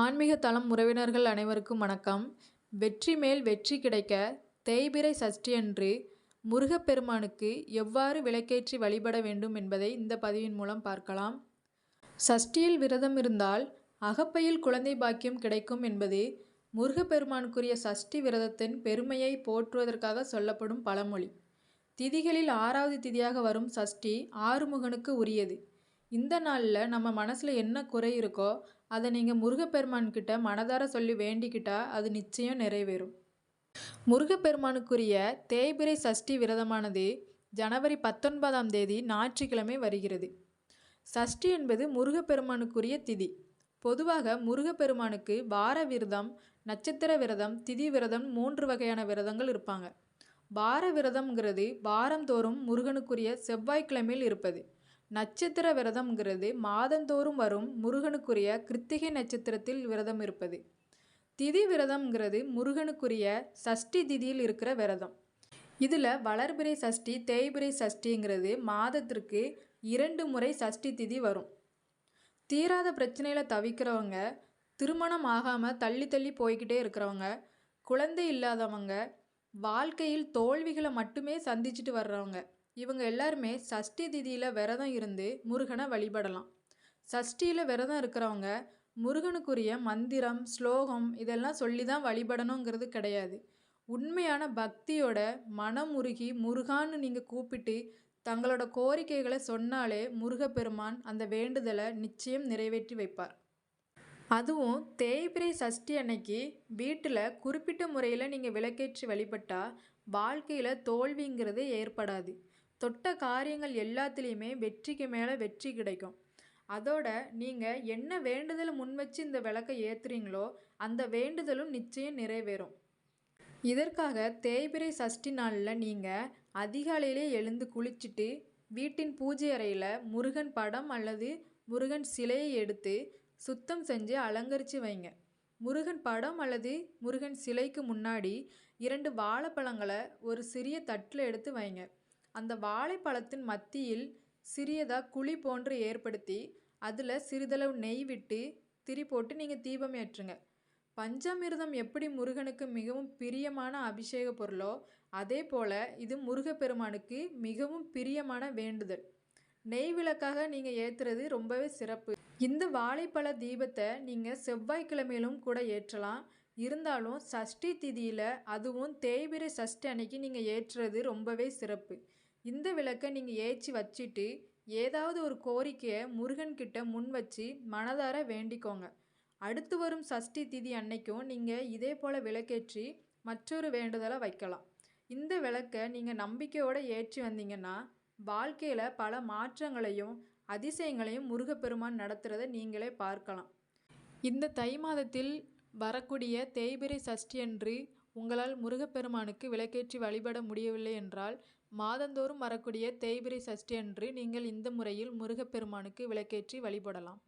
ஆன்மீக தளம் உறவினர்கள் அனைவருக்கும் வணக்கம். வெற்றி மேல் வெற்றி கிடைக்க தேய்பிறை சஷ்டியன்று முருகப்பெருமானுக்கு எவ்வாறு விளக்கேற்றி வழிபட வேண்டும் என்பதை இந்த பதிவின் மூலம் பார்க்கலாம். சஷ்டியில் விரதம் இருந்தால் அகப்பையில் குழந்தை பாக்கியம் கிடைக்கும் என்பது முருகப்பெருமானுக்குரிய சஷ்டி விரதத்தின் பெருமையை போற்றுவதற்காக சொல்லப்படும் பழமொழி. திதிகளில் ஆறாவது திதியாக வரும் சஷ்டி ஆறுமுகனுக்கு உரியது. இந்த நாளில் நம்ம மனசில் என்ன குறை இருக்கோ அதை நீங்கள் முருகப்பெருமான்கிட்ட மனதார சொல்லி வேண்டிக்கிட்டா அது நிச்சயம் நிறைவேறும். முருகப்பெருமானுக்குரிய தேய்பிரை சஷ்டி விரதமானது ஜனவரி பத்தொன்பதாம் தேதி ஞாயிற்றுக்கிழமை வருகிறது. சஷ்டி என்பது முருகப்பெருமானுக்குரிய திதி. பொதுவாக முருகப்பெருமானுக்கு வார விரதம் நட்சத்திர விரதம் திதி விரதம் மூன்று வகையான விரதங்கள் இருப்பாங்க. வார விரதம்ங்கிறது வாரந்தோறும் முருகனுக்குரிய செவ்வாய்க்கிழமையில் இருப்பது. நட்சத்திர விரதம்ங்கிறது மாதந்தோறும் வரும் முருகனுக்குரிய கிருத்திகை நட்சத்திரத்தில் விரதம் இருப்பது. திதி விரதம்ங்கிறது முருகனுக்குரிய சஷ்டி திதியில் இருக்கிற விரதம். இதில் வளர்பிறை சஷ்டி தேய்பிறை சஷ்டிங்கிறது மாதத்திற்கு இரண்டு முறை சஷ்டி திதி வரும். தீராத பிரச்சனையில் தவிக்கிறவங்க திருமணம் ஆகாமல் தள்ளி தள்ளி போய்கிட்டே இருக்கிறவங்க குழந்தை இல்லாதவங்க வாழ்க்கையில் தோல்விகளை மட்டுமே சந்திச்சுட்டு வர்றவங்க இவங்க எல்லாருமே சஷ்டி திதியில் விரதம் இருந்து முருகனை வழிபடலாம். சஷ்டியில் விரதம் இருக்கிறவங்க முருகனுக்குரிய மந்திரம் ஸ்லோகம் இதெல்லாம் சொல்லி தான் வழிபடணுங்கிறது கிடையாது. உண்மையான பக்தியோட மனம் உருகி முருகான்னு நீங்கள் கூப்பிட்டு தங்களோட கோரிக்கைகளை சொன்னாலே முருகப்பெருமான் அந்த வேண்டுதலை நிச்சயம் நிறைவேற்றி வைப்பார். அதுவும் தேய்பிரை சஷ்டி அன்னைக்கு வீட்டில் குறிப்பிட்ட முறையில் நீங்கள் விளக்கேற்றி வழிபட்டால் வாழ்க்கையில் தோல்விங்கிறது ஏற்படாது. தொட்ட காரியங்கள் எல்லாத்துலேயுமே வெற்றிக்கு மேலே வெற்றி கிடைக்கும். அதோட நீங்கள் என்ன வேண்டுதலை முன் வச்சு இந்த விளக்கை ஏற்றுறீங்களோ அந்த வேண்டுதலும் நிச்சயம் நிறைவேறும். இதற்காக தேய்பிரை சஷ்டி நாளில் நீங்கள் அதிகாலையிலே எழுந்து குளிச்சுட்டு வீட்டின் பூஜை அறையில் முருகன் படம் அல்லது முருகன் சிலையை எடுத்து சுத்தம் செஞ்சு அலங்கரித்து வைங்க. முருகன் படம் அல்லது முருகன் சிலைக்கு முன்னாடி இரண்டு வாழைப்பழங்களை ஒரு சிறிய தட்டில் எடுத்து வைங்க. அந்த வாழைப்பழத்தின் மத்தியில் சிறியதாக குழி போன்று ஏற்படுத்தி அதில் சிறிதளவு நெய் விட்டு திரி போட்டு நீங்கள் தீபம் ஏற்றுங்க. பஞ்சாமிர்தம் எப்படி முருகனுக்கு மிகவும் பிரியமான அபிஷேக பொருளோ அதே போல் இது முருகப்பெருமானுக்கு மிகவும் பிரியமான வேண்டுதல். நெய் விளக்காக நீங்கள் ஏற்றுறது ரொம்பவே சிறப்பு. இந்த வாழைப்பழ தீபத்தை நீங்கள் செவ்வாய்க்கிழமையிலும் கூட ஏற்றலாம். இருந்தாலும் சஷ்டி திதியில் அதுவும் தேய்பிரை சஷ்டி அன்னைக்கு நீங்கள் ஏற்றுறது ரொம்பவே சிறப்பு. இந்த விளக்கை நீங்கள் ஏற்றி வச்சுட்டு ஏதாவது ஒரு கோரிக்கையை முருகன்கிட்ட முன் வச்சு மனதார வேண்டிக்கோங்க. அடுத்து வரும் சஷ்டி திதி அன்னைக்கும் நீங்கள் இதே போல் விளக்கேற்றி மற்றொரு வேண்டுதலை வைக்கலாம். இந்த விளக்கை நீங்கள் நம்பிக்கையோடு ஏற்றி வந்தீங்கன்னா வாழ்க்கையில் பல மாற்றங்களையும் அதிசயங்களையும் முருகப்பெருமான் நடத்துகிறத நீங்களே பார்க்கலாம். இந்த தை மாதத்தில் வரக்கூடிய தேய்பிரை சஷ்டி அன்று உங்களால் முருகப்பெருமானுக்கு விளக்கேற்றி வழிபட முடியவில்லை என்றால் மாதந்தோறும் வரக்கூடிய தேய்பிரி சஷ்டி அன்று நீங்கள் இந்த முறையில் முருகப்பெருமானுக்கு விளக்கேற்றி வழிபடலாம்.